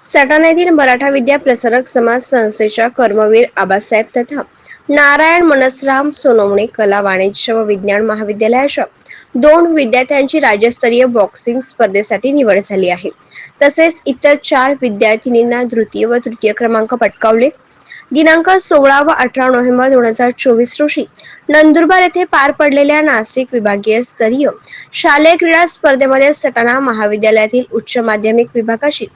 सटाणा येथील मराठा विद्या प्रसारक समाज संस्थेच्या कर्मवीर आबासाहेब तथा नारायण मनसराम सोनवणे कला वाणिज्य व विज्ञान महाविद्यालयाच्या दोन विद्यार्थ्यांची राज्यस्तरीय बॉक्सिंग स्पर्धेसाठी निवड झाली आहे. तसेच इतर चार विद्यार्थिनींना द्वितीय व तृतीय क्रमांक पटकावले. दिनांक सोळा व अठरा नोव्हेंबर दोन हजार चोवीस रोजी नंदुरबार येथे पार पडलेल्या नाशिक विभागीय स्तरीय शालेय क्रीडा स्पर्धेमध्ये सटाणा महाविद्यालयातील उच्च माध्यमिक विभागाची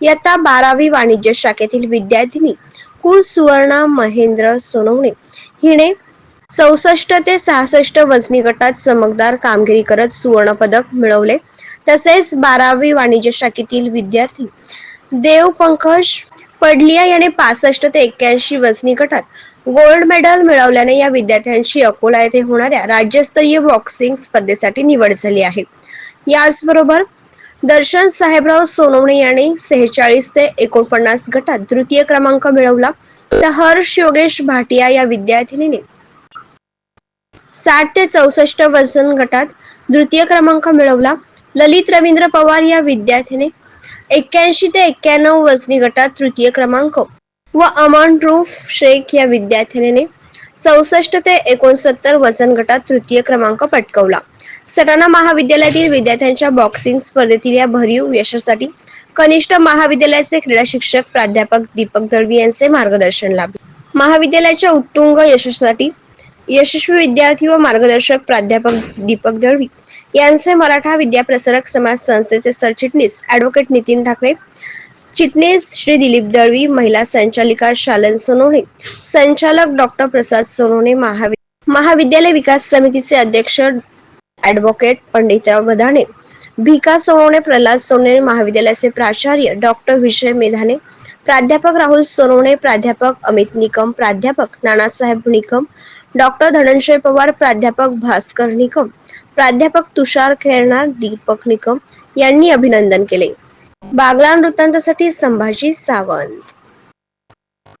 इयत्ता बारावी वाणिज्य शाखेतील विद्यार्थिनी कुल सुवर्ण महेंद्र सोनवणे हिने चौसष्ट ते सहासष्ट वजनी गटात चमकदार कामगिरी करत सुवर्ण पदक मिळवले. तसेच बारावी वाणिज्य शाखेतील विद्यार्थी देव पंकज पडलिया याने पासष्ट ते एक्क्याऐंशी वजनी गटात गोल्ड मेडल मिळवल्याने या विद्यार्थ्यांची अकोला येथे होणाऱ्या राज्यस्तरीय बॉक्सिंग स्पर्धेसाठी निवड झाली आहे. याचबरोबर दर्शन साहेबराव सोनवणे यांनी सेहेचाळीस ते एकोणपन्नास गटात तृतीय क्रमांक मिळवला. तर हर्ष योगेश भाटिया या विद्यार्थिनीने साठ ते चौसष्ट वजन गटात तृतीय क्रमांक मिळवला. ललित रवींद्र पवार या विद्यार्थ्याने एक्क्याऐंशी ते एक्क्याण्णव वजनी गटात तृतीय क्रमांक. व अमान रूफ शेख या विद्यार्थिनीने चौसष्ट ते एकोणसत्तर वजन गटात तृतीय क्रमांक पटकवला. सटाणा महाविद्यालयातील विद्यार्थ्यांच्या बॉक्सिंग स्पर्धेतील या भरीव यशासाठी कनिष्ठ महाविद्यालयाचे क्रीडा शिक्षक प्राध्यापक दीपक दळवी यांचे मार्गदर्शन लाभले. महाविद्यालयाच्या उत्तुंग यशासाठी यशस्वी विद्यार्थी व मार्गदर्शक प्राध्यापक दीपक दळवी यांचे मराठा विद्याप्रसारक समाज संस्थेचे सरचिटणीस ॲडव्होकेट नितीन ठाकरे चिटणीस श्री दिलीप दळवी महिला संचालिका शालन सोनवणे संचालक डॉक्टर प्रसाद सोनवणे महावि महाविद्यालय विकास समितीचे अध्यक्ष ॲडव्होकेट पंडितराव बदाणे भिका सोनवणे प्रल्हाद सोनवणे महाविद्यालयाचे प्राचार्य डॉक्टर विजय मेधाने प्राध्यापक राहुल सोनवणे प्राध्यापक अमित निकम प्राध्यापक नानासाहेब निकम डॉक्टर धनंजय पवार प्राध्यापक भास्कर निकम प्राध्यापक तुषार खेरणार दीपक निकम यांनी अभिनंदन केले. बागला वृत्तांतासाठी संभाजी सावंत.